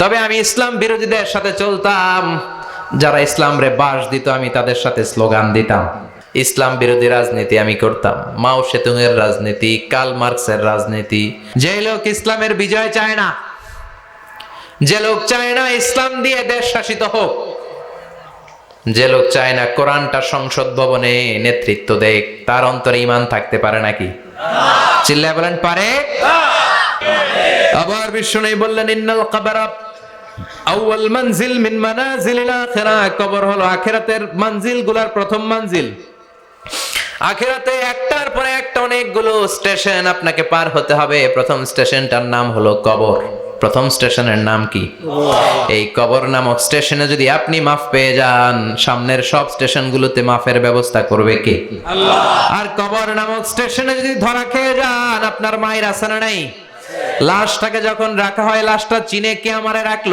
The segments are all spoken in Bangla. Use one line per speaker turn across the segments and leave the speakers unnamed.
তবে আমি ইসলাম বিরোধীদের সাথে চলতাম। যারা ইসলাম রে বাস দিত, আমি তাদের সাথে স্লোগান দিতাম। ইসলাম বিরোধী রাজনীতি আমি করতাম। মাও সেতুং এর রাজনীতি কাল মার্কসের রাজনীতি। যে লোক ইসলামের বিজয় চায় না, যে লোক চায় না ইসলাম দিয়ে দেশ শাসিত হোক, যে লোক চায় না কোরআনটা সংসদ ভবনে নেতৃত্ব দেখ তার অন্তরে ইমান থাকতে পারে নাকি? চিল্লায় বলেন, পারে। আবার বিষ্ণু বললেন, ইন্নাল কাবারা আউয়াল মানজিল মিন মানাজিলিল আখিরা। কবর হলো আখিরাতের মানজিল প্রথম মানজিল। আখিরাতে একটার পরে একটা অনেকগুলো স্টেশন আপনাকে পার হতে হবে। প্রথম স্টেশনটার নাম হলো কবর। প্রথম স্টেশনের নাম কি? এই কবর নামক স্টেশনে যদি আপনি মাফ পেয়ে যান সামনের সব স্টেশনগুলোতে মাফের ব্যবস্থা করবে কে? আর কবর নামক স্টেশনে যদি ধরা খেয়ে যান আপনার মায়ের আছে না নাই। লাশটাকে যখন রাখা হয় লাশটা চিনে কে আমারে রাখল?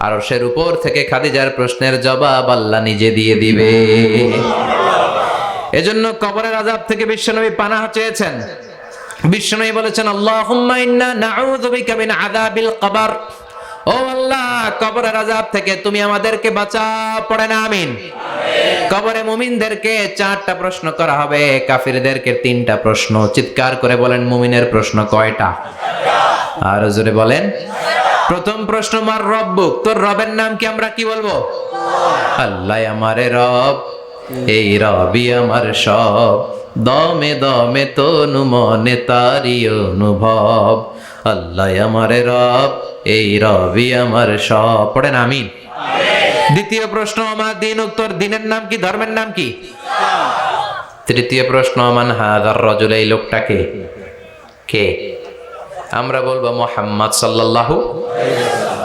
আর সের উপর থেকে খাদিজার প্রশ্নের জবাব আল্লাহ নিজে দিয়ে দিবে। এজন্য কবরের আজাব থেকে বিশ্বনবী পানাহ চেয়েছেন। বিশ্বনবী বলেছেন, আল্লাহুম্মা ইন্না নাউযু বিকা মিন আযাবিল কবর। ও আল্লাহ, কবরের আজাব থেকে তুমি আমাদেরকে বাঁচা পড়ে না, আমিন। কবরে মুমিনদেরকে চারটা প্রশ্ন করা হবে, কাফিরদেরকে তিনটা প্রশ্ন। চিৎকার করে বলেন, মুমিনের প্রশ্ন কয়টা? আর জোরে বলেন প্রথম প্রশ্ন, মার রব্বুক? তোর রবের নাম কি আমরা কি বলব? আল্লাহ আমারে রব, এই রবি আমার সব। দমে দমে তনু মনে তারি অনুভব। আল্লাহ আমারে রব, এই রবি আমার সব। পড়েন, আমিন। দ্বিতীয় প্রশ্ন, আমার দিন উত্তর দিনের নাম কি, ধর্মের নাম কি? তৃতীয় প্রশ্ন আমান হাদার রজুল? এই লোকটাকে কে? আমরা বলব মোহাম্মদ সাল্লাল্লাহু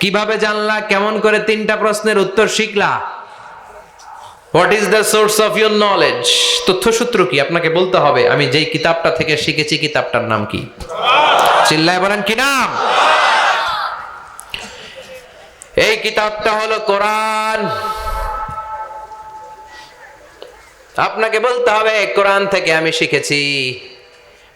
কীভাবে জানলা, কেমন করে তিনটা প্রশ্নের উত্তর শিখলা? What is the source of your knowledge তথ্যসূত্র কি? আপনাকে বলতে হবে, আমি যেই কিতাবটা থেকে শিখেছি, কিতাবটার নাম কি? চিল্লায় বলেন, কি নাম? এই কিতাবটা হলো কোরআন। আপনাকে বলতে হবে, কোরআন থেকে আমি শিখেছি।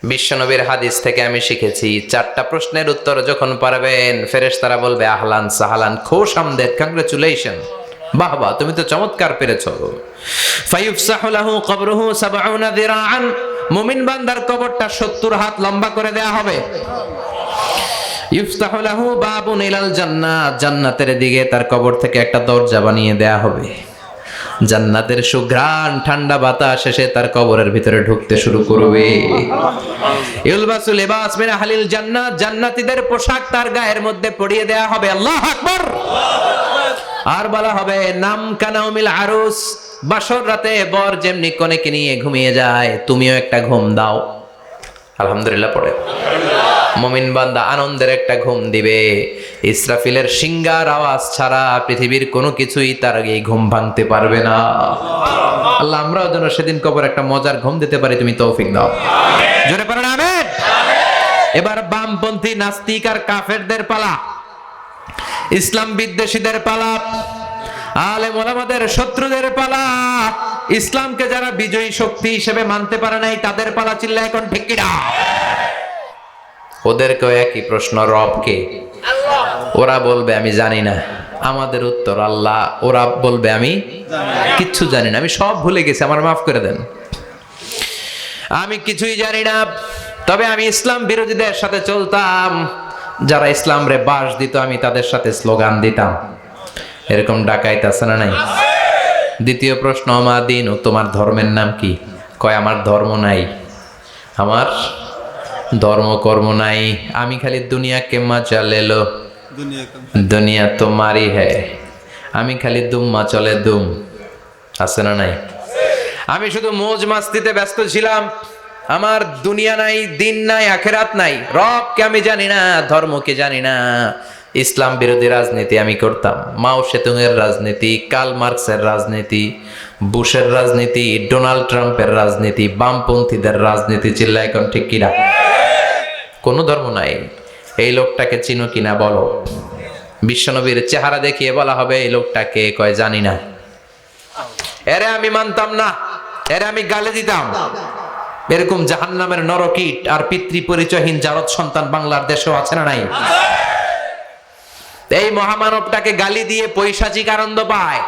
বিশ্বনবীর হাদিস থেকে আমি শিখেছি, চারটা প্রশ্নের উত্তর যখন পারবেন, ফেরেশতারা বলবে, আহলান সাহালান, খোশ আমদেদ কংগ্রেচুলেশন বাহ বাহ, তুমি তো চমৎকার পেরেছ। ফায়ুফসাহু লাহু কবরুহু সাবউনা যিরাআন মুমিন বান্দার কবরটা 70 হাত লম্বা করে দেয়া হবে। ইফতাহু লাহু বাবুন ইলাল জান্নাত, জান্নাতের দিকে তার কবর থেকে একটা দরজা বানিয়ে দেয়া হবে। জান্নাতের সুঘ্রাণ ঠান্ডা বাতাস এসে তার কবরের ভিতরে ঢুকতে শুরু করবে। ইউলবাসু লিবাস মিন আহলিল জান্নাত, জান্নাতীদের পোশাক তার গায়ের মধ্যে পরিয়ে দেয়া হবে। আল্লাহু আকবার! আর বলা হবে, নাম কানাউমিল আরুস, বাসর রাতে বর যেমনি কনেকে নিয়ে ঘুমিয়ে যায়, তুমিও একটা ঘুম দাও। আলহামদুলিল্লাহ, পড়ে। মমিন বান্দা আনন্দের একটা ঘুম দিবে। ইসরাফিলের সিঙ্গার আওয়াজ ছাড়া পৃথিবীর কোনো কিছুই তার এই ঘুম ভাঙতে পারবে না। আল্লাহ আমরাও যেন সেদিন কবর একটা মজার ঘুম দিতে পারি তুমি তৌফিক দাও। জোরে পারেন আমেন। এবার বামপন্থী নাস্তিক আর কাফেরদের পালা। ইসলাম বিদ্বেষীদের পালা। আলেম ওলামাদের শত্রুদের পালা। ইসলামকে যারা বিজয়ী শক্তি হিসেবে মানতে পারে নাই তাদের পালা চিল্লা এখন ঠিক কিনা? ওদেরকেও একই প্রশ্ন রবকে ওরা বলবে আমি জানি না। আমাদের উত্তর আল্লাহ। ওরা বলবে আমি কিচ্ছু জানি না। আমি সব ভুলে গেছি আমার মাফ করে দেন। আমি কিছুই জানি না তবে আমি ইসলাম বিরোধীদের সাথে চলতাম। যারা ইসলাম রে বাস দিত আমি তাদের সাথে স্লোগান দিতাম। এরকম ডাকাইতে আছে না নাই? দ্বিতীয় প্রশ্ন আমার দিন? ও তোমার ধর্মের নাম কি? কয় আমার ধর্ম নাই। আমার ধর্মকর্ম নাই। আমি খালি দুনিয়াকে চলে লেলো। দুনিয়া তো মারি হ্যায় আমি খালি দুম্মা চলে দুম। আছে না নাই? আমি শুধু মোজ মাস্তিতে ব্যস্ত ছিলাম। আমার দুনিয়া নাই দিন নাই আখেরাত নাই। রবকে আমি জানি না ধর্মকে জানি না। ইসলাম বিরোধী রাজনীতি আমি করতাম। মাও সেতুংয়ের রাজনীতি কাল মার্কসের রাজনীতি বুশের রাজনীতি ডোনাল্ড ট্রাম্পের রাজনীতি বামপন্থীদের রাজনীতি চিল্লা এখন ঠিক কিনা? কোনো ধর্ম নাই। এই লোকটাকে চিনো কিনা বলো। বিশ্বনবীর চেহারা দেখিয়ে বলা হবে, এই লোকটাকে কয় জানি না। এরে আমি মানতাম না, এরে আমি গালে দিতাম। এরকম জাহান্নামের নরকীট আর পিতৃ পরিচয়হীন জারদ সন্তান বাংলার দেশেও আছে না নাই? এই মহামানবটাকে গালি দিয়ে পৈশাচিক আনন্দ পায়।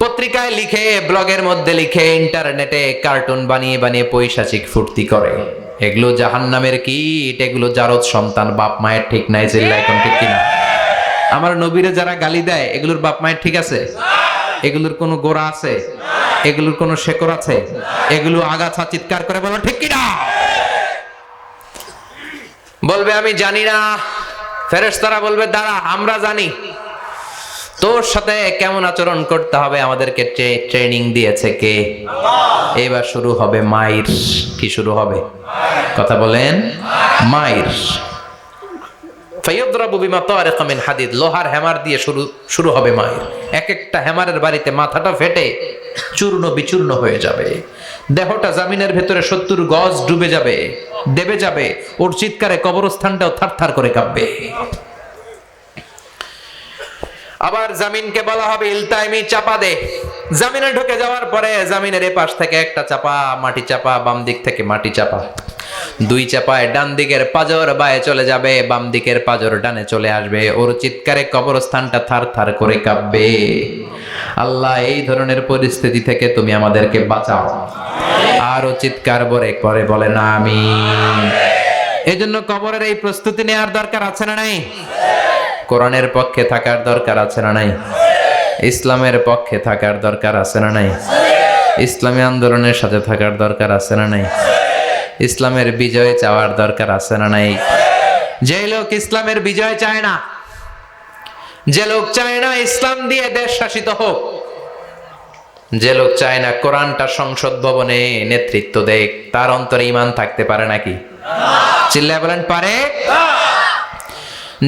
পত্রিকায় লিখে, ব্লগের মধ্যে লিখে, ইন্টারনেটে কার্টুন বানিয়ে বানিয়ে পৈশাচিক ফুর্তি করে। এগুলো জাহান্নামের কীট, এগুলো জারদ সন্তান, বাপ মায়ের ঠিক নাই চিল্লা এখন ঠিক কিনা? আমার নবীরে যারা গালি দেয়, এগুলোর বাপ মায়ের ঠিক আছে? এগুলোর কোনো গোড়া আছে? এগুলোর কোনো শেকড় আছে? এগুলো আগাছা চিৎকার করে বলো, ঠিক কিনা? বলবে, আমি জানি না। ফেরেশতারা বলবে, দাঁড়া, আমরা জানি। তোর সাথে কেমন আচরণ করতে হবে আমাদেরকে ট্রেনিং দিয়েছে কে? এবার শুরু হবে মাইর কি শুরু হবে? কথা বলেন। মাইর ফাইয়দ্রাবু বিমা তারিকা মিন হাদিদ। লোহার হ্যামার দিয়ে শুরু শুরু হবে মায়ের। এক একটা হ্যামারের বাড়িতে মাথাটা ফেটে চূর্ণ বিচূর্ণ হয়ে যাবে। দেহটা জামিনের ভেতরে সত্তর গজ ডুবে যাবে, দেবে যাবে। ওর চিৎকারে কবরস্থানটাও থারথার করে কাঁপবে। আবার জামিনকে বলা হবে, ইলতাইমি চাপা দে। জামিনে ঢুকে যাওয়ার পরে জামিনের এপাশ থেকে একটা চাপা, মাটি চাপা, বাম দিক থেকে মাটি চাপা। দুই চাপায় ডান দিকের পাজর বায়ে চলে যাবে, বাম দিকের পাজর ডানে চলে আসবে। ওর চিৎকারে কবরস্থানটা থার থার করে কাঁপবে। আল্লাহ, এই ধরনের পরিস্থিতি থেকে তুমি আমাদেরকে বাঁচাও। আরও চিৎকার করে বলে না আমি এই জন্য কবরের এই প্রস্তুতি নেওয়ার দরকার আছে না নাই? কোরআনের পক্ষে থাকার দরকার আছে না নাই? ইসলামের পক্ষে থাকার দরকার আছে না নাই? ইসলামী আন্দোলনের সাথে থাকার দরকার আছে না নাই? ইসলামের বিজয় চাওয়ার দরকার আছে না নাই? যে লোক ইসলামের বিজয় চায় না, যে লোক চায় না ইসলাম দিয়ে দেশ শাসিত হোক, যে লোক চায় না কোরআনটা সংসদ ভবনে নেতৃত্ব দেখ তার অন্তরে ইমান থাকতে পারে নাকি? চিল্লায় বলেন, পারে?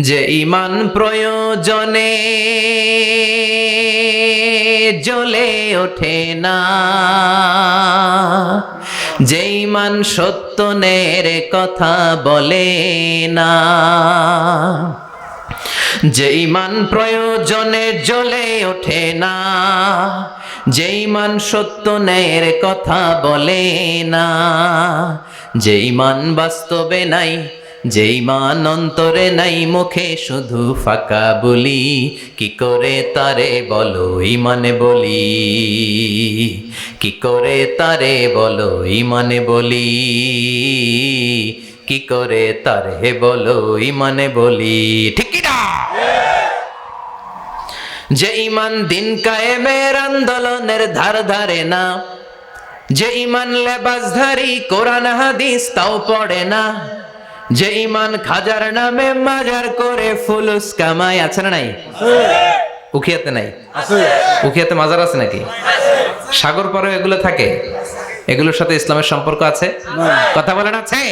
যে ইমান প্রয়োজনে জ্বলে ওঠে না। যে ইমান সত্যনের কথা বলে না। যে ইমান প্রয়োজনে জ্বলে ওঠে না। যে ইমান সত্য ন্যায়ের কথা বলে না। যে ইমান বাস্তবে নাই যে ইমান অন্তরে নাই মুখে শুধু ফাঁকা বলি, কি করে তারে বলো ইমানে বলি? কি করে তারে বলো ইমানে বলি? কি করে তারে বলো ইমানে বলি? ঠিক যে ইমান দিন কায়েমের আন্দোলনের ধার ধারে না, যে ইমান লেবাসধারী কোরআন হাদিস তাও পড়ে না যে ইমান খাজার নামে মাজার করে ফুলুস কামাই আছে না নাই? উখিয়াতে নাই? উখিয়াতে মাজার আছে নাকি? সাগর পরে এগুলো থাকে? এগুলোর সাথে ইসলামের সম্পর্ক আছে? কথা বলেন আছে?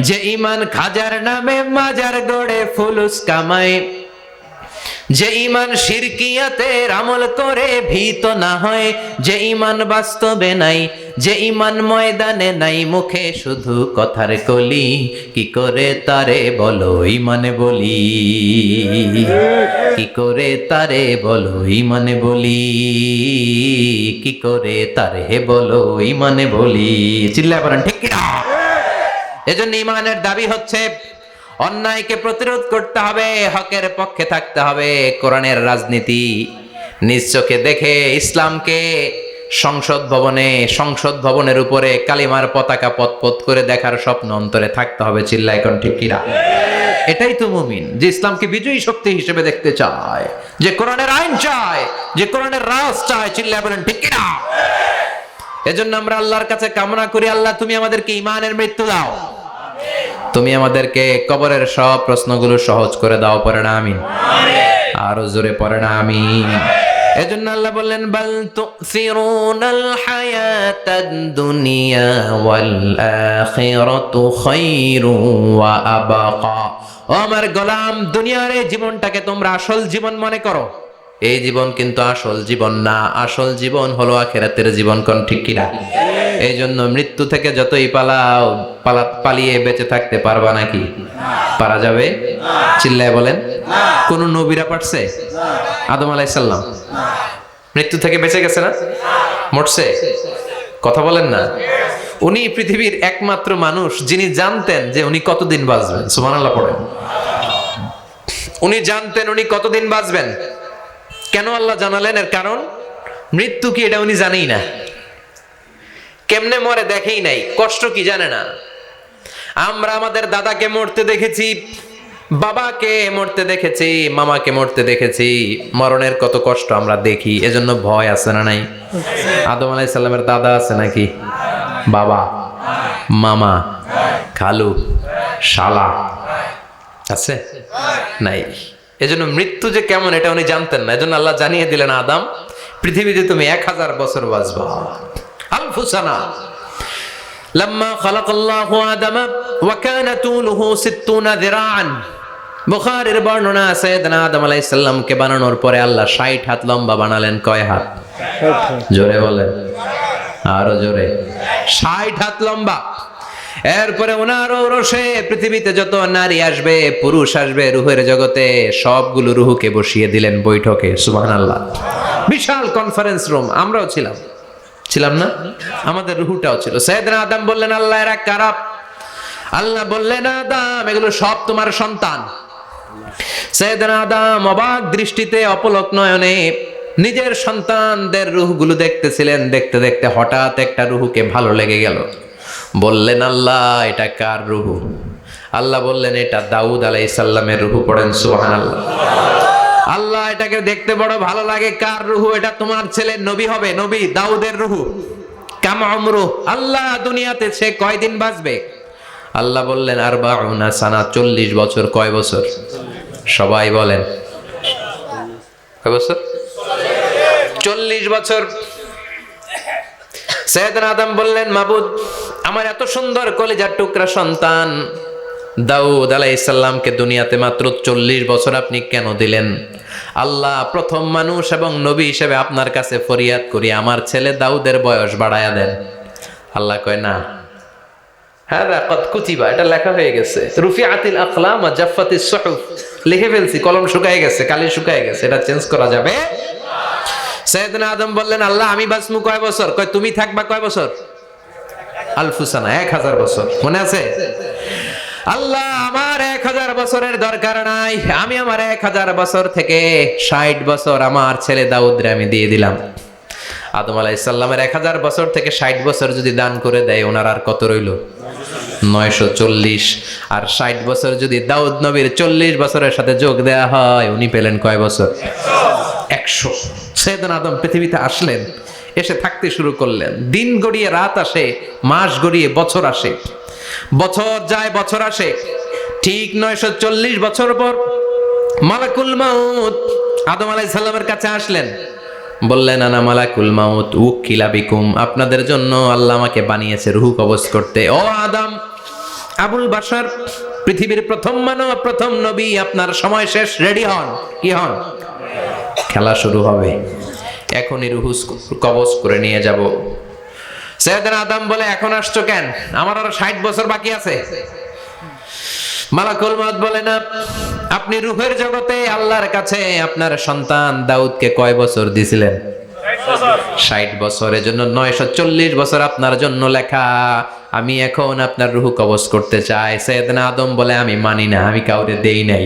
যে ইমান খাজার নামে মাজার গড়ে ফুলুস কামায় যে ইমান শিরকিয়াতের আমল করে ভীত না হয়, যে ইমান বাস্তবে নাই, যে ইমান ময়দানে নাই, মুখে শুধু কথার কলি, কি করে তারে বলো ইমানে বলি? কি করে তারে বলো ইমানে বলি? কি করে তারে বলো ইমানে বলি? চিল্লা করেন ঠিক এজন্য ইমানের দাবি হচ্ছে অন্যায়কে প্রতিরোধ করতে হবে, হকের পক্ষে থাকতে হবে, কোরআনের রাজনীতি। নিজ চোখে দেখে ইসলামকে সংসদ ভবনে, সংসদ ভবনের উপরে কালিমার পতাকা পতপত করে দেখার স্বপ্ন অন্তরে থাকতে হবে চিল্লা এখন ঠিক কিনা? এটাই তো মুমিন, যে ইসলামকে বিজয়ী শক্তি হিসেবে দেখতে চায়, যে কোরআনের আইন চায়, যে কোরআনের রাজ চায় চিল্লা বলেন ঠিক কিনা? এজন্য আমরা আল্লাহর কাছে কামনা করি, আল্লাহ তুমি আমাদেরকে ইমানের মৃত্যু দাও। তুমি আমাদেরকে কবরের সব প্রশ্নগুলো সহজ করে দাও পরে না আমিন। আরও জোরে পরে না আমিন। এজন্য আল্লাহ বললেন বাল তুসিরুনাল হায়াতাদ দুনিয়া ওয়াল আখিরাতু খায়রু ওয়া আবাকা। ও আমার গোলাম দুনিয়ার এই জীবনটাকে তোমরা আসল জীবন মনে করো। এই জীবন কিন্তু আসল জীবন না আসল জীবন হলো আখেরাতের জীবন কোন ঠিক কিনা? এই জন্য মৃত্যু থেকে যতই পালাও পালা পালিয়ে বেঁচে থাকতে পারবা নাকি? পারা যাবে? চিল্লায় বলেন। কোন নবীরা পারছে? আদম আলাইসাল্লাম মৃত্যু থেকে বেঁচে গেছে না? মরছে? কথা বলেন না। উনি পৃথিবীর একমাত্র মানুষ যিনি জানতেন যে উনি কতদিন বাঁচবেন। সুবহানাল্লাহ পড়েন। উনি জানতেন উনি কতদিন বাঁচবেন। কেন আল্লাহ জানালেন? এর কারণ, মৃত্যু কি এটা উনি জানেই না। কেমনে মরে দেখেই নাই। কষ্ট কি জানে না। আমরা আমাদের দাদাকে মরতে দেখেছি, বাবাকে মরতে দেখেছি, মামাকে মরতে দেখেছি। মরণের কত কষ্ট আমরা দেখি, এজন্য ভয় আছে না নাই? আদম আলাই সাল্লামের দাদা আছে নাকি? বাবা, মামা, খালু, শালা আছে? নাই। এজন্য মৃত্যু যে কেমন এটা উনি জানতেন না। এজন্য আল্লাহ জানিয়ে দিলেন, আদাম, পৃথিবীতে তুমি এক হাজার বছর বাঁচবা। আলফুসানা লাম্মা খালাকাল্লাহ আদামা ওয়া কানা তুলুহু 60 যিরাআন বুখারীর বর্ণনা আছে সাইয়েদনা আদম আলাইহিস সালামকে বানানোর পরে আল্লাহ 60 হাত লম্বা বানালেন। কয় হাত? জোরে বলেন। আরও জোরে। 60 হাত লম্বা। এরপরে ওনার রসে পৃথিবীতে যত নারী আসবে, পুরুষ আসবে রুহের জগতে, সবগুলো রুহুকে বসিয়ে দিলেন বৈঠকে। সুবহানাল্লাহ। বিশাল কনফারেন্স রুম আমরাও ছিলাম। ছিলাম না? আমাদের রুহুটাও ছিল। সৈয়দনা আদম বললেন, আল্লাহ, এরা কারাপ আল্লাহ বললেন, আদম, এগুলো সব তোমার সন্তান। সৈয়দনা আদম অবাক দৃষ্টিতে অপলক নয়নে নিজের সন্তানদের রুহগুলো দেখতেছিলেন। দেখতে দেখতে হঠাৎ একটা রুহুকে ভালো লেগে গেল। বললেন, আল্লাহ, এটা কার রুহু? আল্লাহ বললেন, এটা দাউদ আলাই সাল্লামের রুহু, পড়েন সুহান আল্লাহ আল্লাহ এটাকে দেখতে বড় ভালো লাগে। কার রুহু? এটা তোমার ছেলে নবী হবে। নবী দাউদের রুহু। কাম আমরু আল্লাহ দুনিয়াতে সে কয়দিন বাঁচবে? আল্লাহ বললেন আর বাউনা সানা, চল্লিশ বছর। কয় বছর? সবাই বলেন। কয় বছর? চল্লিশ বছর। সৈয়দনা আদম বললেন, মাবুদ, আমার এত সুন্দর কলিজার টুকরা সন্তান। দাউদ আলাইসাল্লামকে দুনিয়াতে মাত্র চল্লিশ বছর আপনি কেন দিলেন? আল্লাহ প্রথম মানুষ এবং নবী হিসেবে আপনার কাছে ফরিয়াদ করি, আমার ছেলে দাউদের বয়স বাড়ায়া দেন। আল্লাহ কয়, না। হ্যাঁ এটা লেখা হয়ে গেছে। আতিল লিখে ফেলছি, কলম শুকায় গেছে, কালি শুকায় গেছে, এটা চেঞ্জ করা যাবে? আদম বললেন, আল্লাহ, আমি বাঁচমু কয় বছর? তুমি থাকবা কয় বছর? আলফুসানা, এক হাজার বছর। মনে আছে? আল্লাহ, আমার এক হাজার বছরের দরকার নাই। আমি আমার এক হাজার বছর থেকে ষাট বছর আমার ছেলে দাউদরে আমি দিয়ে দিলাম। আদম আলাইসাল্লামের এক হাজার বছর থেকে ষাট বছর যদি দান করে দেয়, ওনার আর কত রইল? নয়শো চল্লিশ। আর ষাট বছর যদি দাউদ নবীর চল্লিশ বছরের সাথে যোগ দেয়া হয়, উনি পেলেন কয় বছর? একশো। সেদিন আদম পৃথিবীতে আসলেন, এসে থাকতে শুরু করলেন। দিন গড়িয়ে রাত আসে, মাস গড়িয়ে বছর আসে। বছর যায়, বছর আসে। ঠিক নয়শো চল্লিশ বছর পর মালাকুল মাউত আদম আলাই সাল্লামের কাছে আসলেন। বললেন, আনা মালাকুল মাউত, উকিলা বিকুম। আপনাদের জন্য আল্লাহ আমাকে বানিয়েছে রুহু কবজ করতে। ও আদম, আবুল বাসার পৃথিবীর প্রথম মানব, প্রথম নবী, আপনার সময় শেষ, রেডি হন। কি হন? খেলা শুরু হবে। এখনই রুহু কবজ করে নিয়ে যাব। সৈয়দনা আদম বলে, এখন আসছো কেন? আমার আরও ষাট বছর বাকি আছে। মালাকুল মত বলে, না, আপনি রুহের জগতে আল্লাহর কাছে আপনার সন্তান দাউদকে কয় বছর দিছিলেন? ষাট বছরের জন্য, নয়শো চল্লিশ বছর আপনার জন্য লেখা। আমি এখন আপনার রুহু কবজ করতে চাই। সৈয়দনা আদম বলে, আমি মানি না, আমি কাউরে দেই নাই।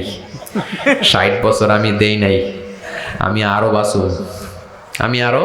ষাট বছর আমি দেই নাই। আমি আরও বাঁচব আমি আরও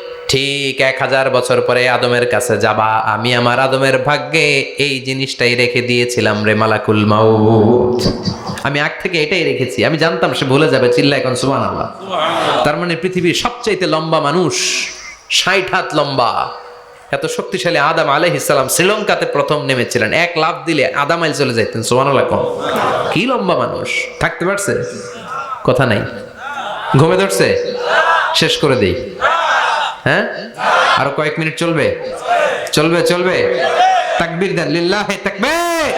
ঠিক এক হাজার বছর পরে আদমের কাছে যাবা। আমি আমার আদমের ভাগ্যে এই জিনিসটাই রেখে দিয়েছিলাম রে মালাকুল মাউত। আমি আগ থেকে এটাই রেখেছি। আমি জানতাম সে ভুলে যাবে চিল্লা এখন সুমান আল্লাহ তার মানে পৃথিবীর সবচাইতে লম্বা মানুষ ষাট হাত লম্বা। এত শক্তিশালী আদাম আলহিসাল্লাম শ্রীলঙ্কাতে প্রথম নেমেছিলেন। এক লাভ দিলে আদাম আইল চলে যাইতেন সুমান আল্লাহ কম কি লম্বা মানুষ। থাকতে পারছে? কথা নাই। ঘুমে ধরছে? শেষ করে দেই। হ্যাঁ? আরও কয়েক মিনিট চলবে? চলবে চলবে? তাকবির দেন লিল্লাহে তাকবির!